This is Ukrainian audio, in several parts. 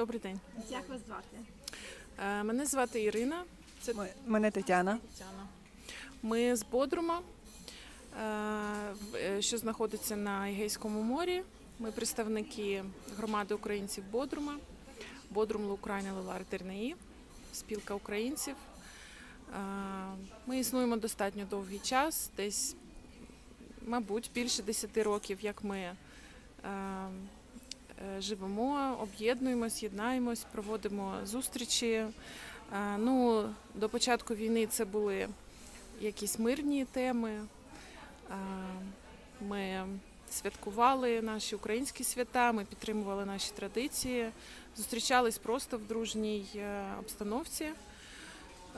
Добрий день. Як вас звати? Е, Мене звати Ірина. Це М- Мене Тетяна. Тетяна. Ми з Бодрума, е, в- е, що знаходиться на Егейському морі. Ми представники громади українців Бодрума, Бодрум Лукрайна Лелар Тернеї, спілка українців. Е, Ми існуємо достатньо довгий час, десь, мабуть, більше 10 років, як ми е, живемо, об'єднуємось, єднаємось, проводимо зустрічі. Е, Ну, до початку війни це були якісь мирні теми. Е, Ми святкували наші українські свята, ми підтримували наші традиції, зустрічались просто в дружній е, обстановці.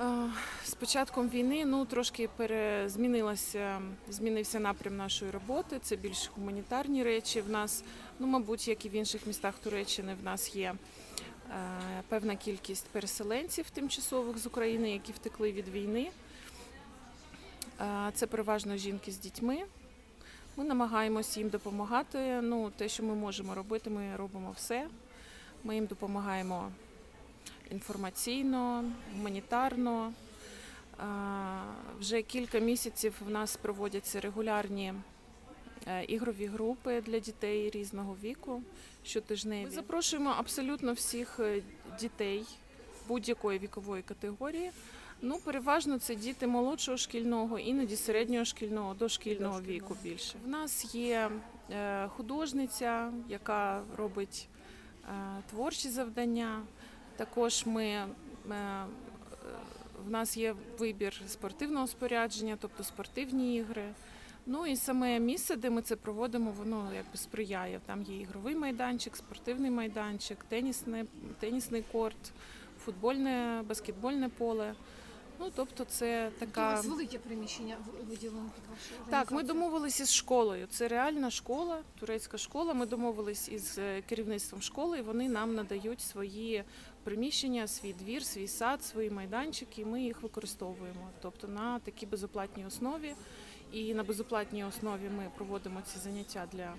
Е, З початком війни ну, трошки перезмінилося, змінився напрям нашої роботи. Це більш гуманітарні речі. В нас, ну, мабуть, як і в інших містах Туреччини, в нас є е, певна кількість переселенців тимчасових з України, які втекли від війни. Е, Це переважно жінки з дітьми. Ми намагаємося їм допомагати. Ну, те, що ми можемо робити, ми робимо все. Ми їм допомагаємо інформаційно, гуманітарно. Вже кілька місяців в нас проводяться регулярні е, ігрові групи для дітей різного віку щотижневі. Ми запрошуємо абсолютно всіх е, дітей будь-якої вікової категорії. Ну, переважно це діти молодшого шкільного, іноді середнього шкільного, дошкільного віку більше. В нас є е, художниця, яка робить творчі завдання. Також ми е, в нас є вибір спортивного спорядження, тобто спортивні ігри. Ну і саме місце, де ми це проводимо, воно якби сприяє. Там є ігровий майданчик, спортивний майданчик, тенісне, тенісний корт, футбольне, баскетбольне поле. Ну тобто, це Тобто У така вас велике приміщення виділено під вашу так. Ми домовилися з школою. Це реальна школа, турецька школа. Ми домовились із е, керівництвом школи, і вони нам надають свої приміщення, свій двір, свій сад, свої майданчики. і Ми їх використовуємо. Тобто на такій безоплатній основі. І на безоплатній основі ми проводимо ці заняття для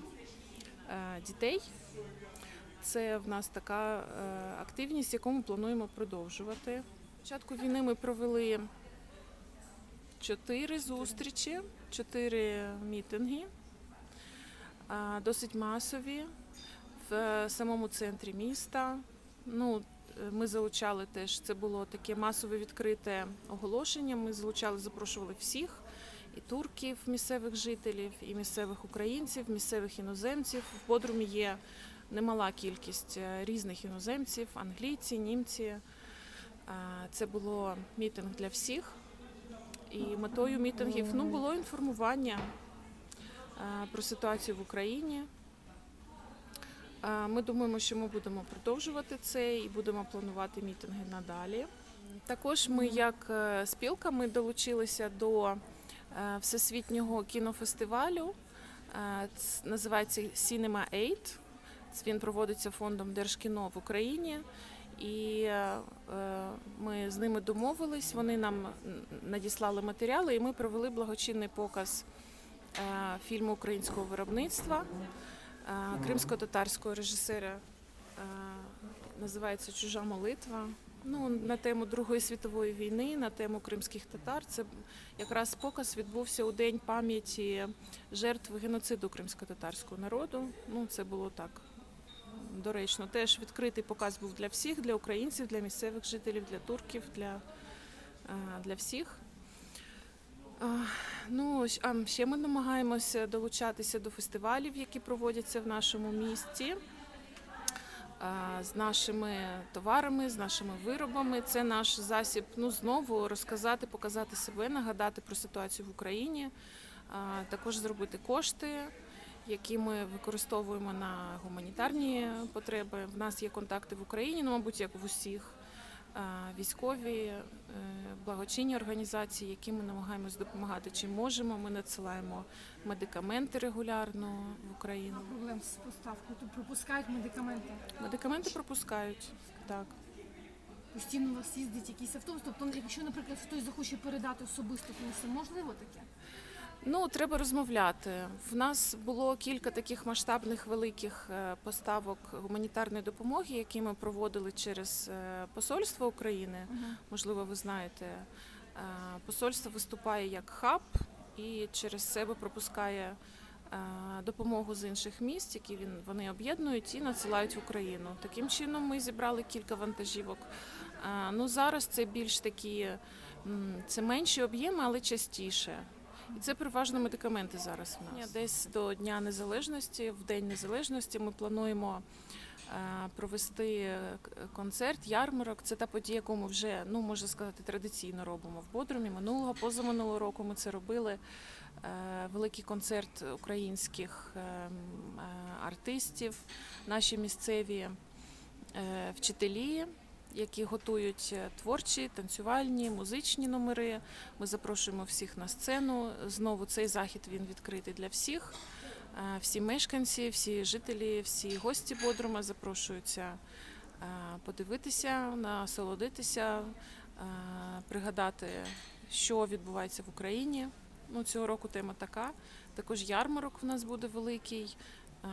е, дітей. Це в нас така е, активність, яку ми плануємо продовжувати. Початку війни ми провели чотири зустрічі, чотири мітинги, досить масові в самому центрі міста. Ну, ми залучали теж, це було таке масове відкрите оголошення. Ми залучали, запрошували всіх. І турків, місцевих жителів, і місцевих українців, місцевих іноземців. В Бодрумі є немала кількість е, різних іноземців, англійці, німці. Це було мітинг для всіх. І метою мітингів ну, було інформування про ситуацію в Україні. Ми думаємо, що ми будемо продовжувати це і будемо планувати мітинги надалі. Також ми, як е, спілка, ми долучилися до е, всесвітнього кінофестивалю. Е, ц- Називається Cinema 8. Це Він проводиться фондом Держкіно в Україні. І е, е, ми з ними домовились. Вони нам надіслали матеріали, і ми провели благочинний показ е, фільму українського виробництва кримсько-татарського режисера. Називається Чужа молитва. Ну, на тему Другої світової війни, на тему кримських татар. Це якраз показ відбувся у день пам'яті жертв геноциду кримсько-татарського народу. Ну, це було так доречно. Теж відкритий показ був для всіх, для українців, для місцевих жителів, для турків, для, е, для всіх. Ну, а ще ми намагаємося долучатися до фестивалів, які проводяться в нашому місті. З нашими товарами, з нашими виробами. Це наш засіб ну, знову розказати, показати себе, нагадати про ситуацію в Україні, також зробити кошти, які ми використовуємо на гуманітарні потреби. В нас є контакти в Україні, ну, мабуть, як в усіх військові, е, благочинні організації, які ми намагаємось допомагати. Чим можемо, ми надсилаємо медикаменти регулярно в Україну. Проблем з поставкою. Тут пропускають медикаменти. Медикаменти пропускають. Так. Постійно у вас їздить якийсь автобус. Тобто, якщо, наприклад, хтось захоче передати особисто, то можливо таке? Ну, треба розмовляти. В нас було кілька таких масштабних великих е, поставок гуманітарної допомоги, які ми проводили через е, посольство України. Можливо, ви знаєте, Е, посольство виступає як хаб і через себе пропускає допомогу з інших міст, які він вони об'єднують і надсилають в Україну. Таким чином, ми зібрали кілька вантажівок. Ну зараз це більш такі це менші об'єми, але частіше. І це переважно медикаменти зараз в нас. Десь до Дня Незалежності, в День Незалежності ми плануємо е, провести е, концерт, ярмарок. Це та подія, яку ми вже, ну можна сказати, традиційно робимо в Бодрумі. Минулого, позаминулого року ми це робили. Е, Великий концерт українських е, м, е, артистів, наші місцеві вчителі, які готують е, творчі, танцювальні, музичні номери. Ми запрошуємо всіх на сцену. Знову цей захід він відкритий для всіх. Е, Всі мешканці, всі жителі, всі гості Бодрума запрошуються е, подивитися, насолодитися, пригадати, що відбувається в Україні. Ну, цього року тема така. Також ярмарок в нас буде великий. Е,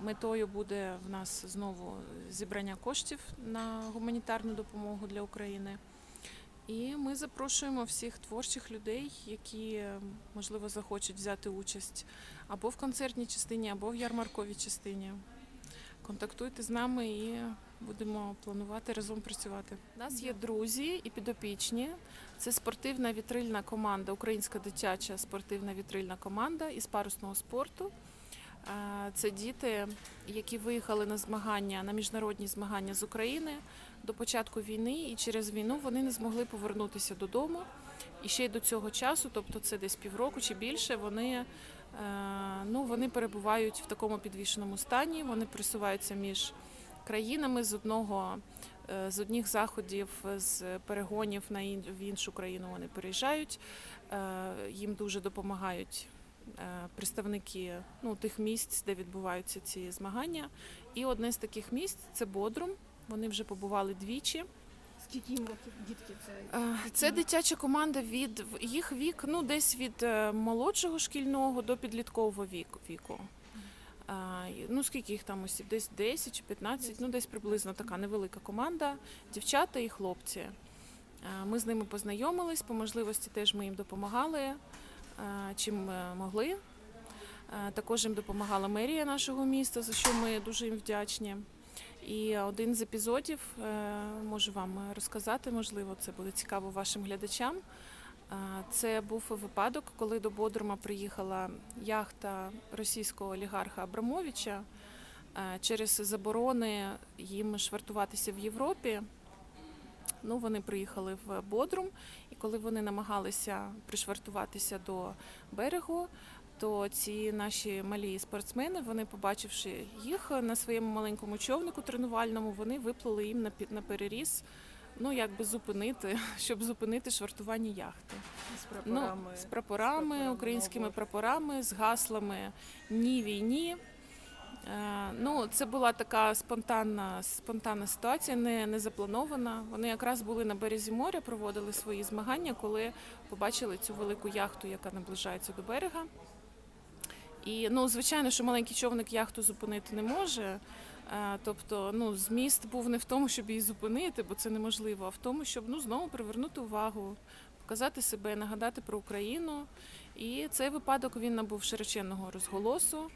Метою буде в нас знову зібрання коштів на гуманітарну допомогу для України. І ми запрошуємо всіх творчих людей, які можливо захочуть взяти участь або в концертній частині, або в ярмарковій частині. Контактуйте з нами і будемо планувати разом працювати. У нас є друзі і підопічні. Це спортивна вітрильна команда, українська дитяча спортивна вітрильна команда із парусного спорту. Це діти, які виїхали на змагання на міжнародні змагання з України до початку війни, і через війну вони не змогли повернутися додому. І ще й до цього часу, тобто це десь півроку чи більше, вони, е, ну, вони перебувають в такому підвішеному стані. Вони присуваються між країнами з одного. е, З одних заходів, з перегонів на в іншу країну вони переїжджають. Е, Їм дуже допомагають представники ну, тих місць, де відбуваються ці змагання. І одне з таких місць це Бодрум. Вони вже побували двічі. Скільки їм років дітки це? Е, Це дитяча команда від їх вік, ну десь від е, молодшого шкільного до підліткового віку. віку. Ну скільки їх там осіб? Десь 10 чи 15, ну десь приблизно така невелика команда, дівчата і хлопці. Е, Ми з ними познайомились, по можливості теж ми їм допомагали, е, чим е, могли. Е, Також їм допомагала мерія нашого міста, за що ми дуже їм вдячні. І один з епізодів е, можу вам розказати, можливо, це буде цікаво вашим глядачам. Е, Це був випадок, коли до Бодрума приїхала яхта російського олігарха Абрамовича Е, через заборони їм швартуватися в Європі. Ну, вони приїхали в Бодрум, і коли вони намагалися пришвартуватися до берегу, то ці наші малі спортсмени, вони, побачивши їх на своєму маленькому човнику тренувальному, вони виплили їм на переріз, ну якби зупинити, щоб зупинити швартування яхти. З прапорами. Ну, з прапорами, прапорами українськими прапорами, з гаслами Ні війні. Е, Ну, це була така спонтанна, спонтанна ситуація, не, не запланована. Вони якраз були на березі моря, проводили свої змагання, коли побачили цю велику яхту, яка наближається до берега. І ну, звичайно, що маленький човник яхту зупинити не може. Е, Тобто, ну, зміст був не в тому, щоб її зупинити, бо це неможливо, а в тому, щоб ну, знову привернути увагу, показати себе, нагадати про Україну. І цей випадок він набув широченного розголосу.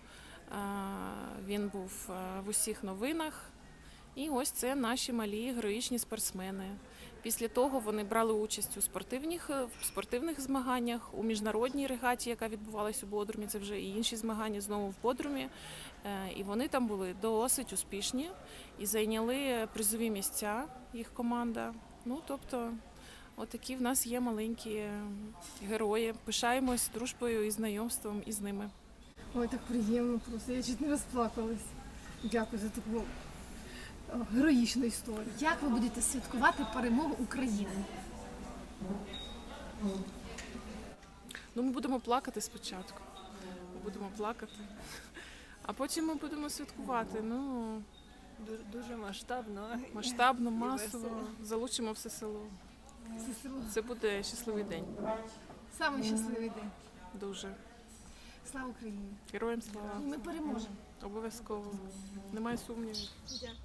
Він був е, в усіх новинах. І ось це наші малі героїчні спортсмени. Після того вони брали участь у спортивних, е, в спортивних змаганнях, у міжнародній регаті, яка відбувалась у Бодрумі. Це вже і інші змагання знову в Бодрумі. Е, І вони там були досить успішні і зайняли призові місця їх команда. Ну тобто, отакі в нас є маленькі герої. Пишаємось дружбою і знайомством із ними. Ой, так приємно просто. Я чуть не розплакалась. Дякую за таку героїчну історію. Як ви будете святкувати перемогу України? Ну, ми будемо плакати спочатку. Ми будемо плакати. А потім ми будемо святкувати. Ну, Ду- Дуже масштабно. масштабно, масово. Залучимо все село. Це село. Це буде щасливий день. Самий щасливий день. дуже. Слава Україні! Героям слава. Ми переможемо. Обов'язково. Немає сумнівів. Дякую.